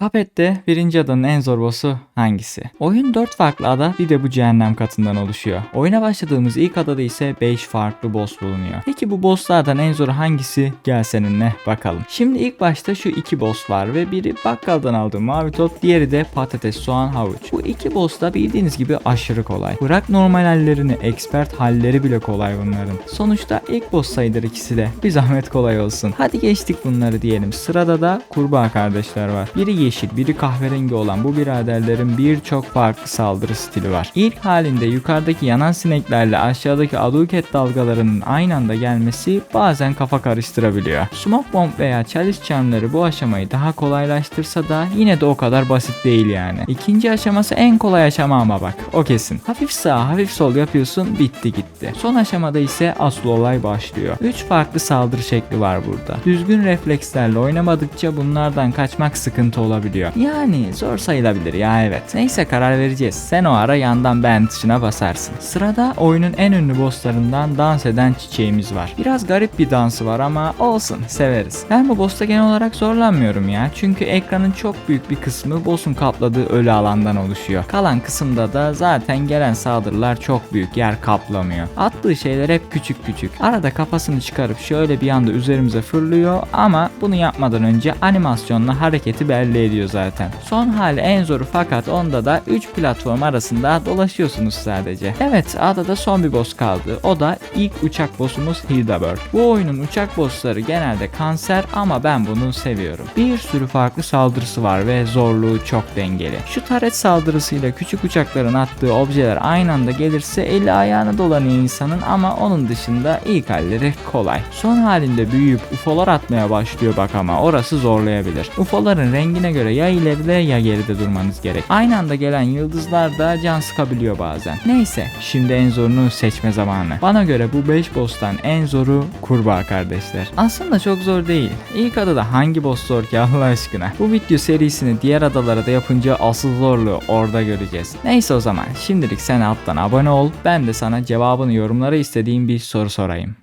Cuphead'de birinci adanın en zor boss'u hangisi? Oyun 4 farklı ada bir de bu cehennem katından oluşuyor. Oyuna başladığımız ilk adada ise 5 farklı boss bulunuyor. Peki bu bosslardan en zoru hangisi? Gel seninle bakalım. Şimdi ilk başta şu iki boss var ve biri bakkaldan aldığım mavi top, diğeri de patates, soğan, havuç. Bu iki boss da bildiğiniz gibi aşırı kolay. Bırak normal hallerini, expert halleri bile kolay bunların. Sonuçta ilk boss sayılır ikisi de. Bir zahmet kolay olsun. Hadi geçtik bunları diyelim. Sırada da kurbağa kardeşler var. Biri yeşil, biri kahverengi olan bu biraderlerin birçok farklı saldırı stili var. İlk halinde yukarıdaki yanan sineklerle aşağıdaki aduket dalgalarının aynı anda gelmesi bazen kafa karıştırabiliyor. Smoke Bomb veya Chalice Charm'ları bu aşamayı daha kolaylaştırsa da yine de o kadar basit değil yani. İkinci aşaması en kolay aşama ama bak o kesin. Hafif sağ hafif sol yapıyorsun bitti gitti. Son aşamada ise asıl olay başlıyor. 3 farklı saldırı şekli var burada. Düzgün reflekslerle oynamadıkça bunlardan kaçmak sıkıntı olabiliyor. Yani zor sayılabilir ya evet. Neyse karar vereceğiz. Sen o ara yandan beğen tuşuna basarsın. Sırada oyunun en ünlü bosslarından dans eden çiçeğimiz var. Biraz garip bir dansı var ama olsun severiz. Ben bu boss'ta genel olarak zorlanmıyorum ya. Çünkü ekranın çok büyük bir kısmı boss'un kapladığı ölü alandan oluşuyor. Kalan kısımda da zaten gelen saldırılar çok büyük yer kaplamıyor. Attığı şeyler hep küçük küçük. Arada kafasını çıkarıp şöyle bir anda üzerimize fırlıyor ama bunu yapmadan önce animasyonla hareketi belli ediyor zaten. Son hali en zoru fakat onda da 3 platform arasında dolaşıyorsunuz sadece. Evet adada son bir boss kaldı. O da ilk uçak boss'umuz Hildebird. Bu oyunun uçak bossları genelde kanser ama ben bunu seviyorum. Bir sürü farklı saldırısı var ve zorluğu çok dengeli. Şu taret saldırısıyla küçük uçakların attığı objeler aynı anda gelirse eli ayağına dolanıyor insanın ama onun dışında ilk halleri kolay. Son halinde büyüyüp UFO'lar atmaya başlıyor bak ama orası zorlayabilir. UFO'ların rengine göre ya ileride ya geride durmanız gerek. Aynı anda gelen yıldızlar da can sıkabiliyor bazen. Neyse şimdi en zorunu seçme zamanı. Bana göre bu 5 boss'tan en zoru kurbağa kardeşler. Aslında çok zor değil. İlk adada hangi boss zor ki Allah aşkına. Bu video serisini diğer adalara da yapınca asıl zorluğu orada göreceğiz. Neyse o zaman şimdilik sen alttan abone ol. Ben de sana cevabını yorumlara istediğim bir soru sorayım.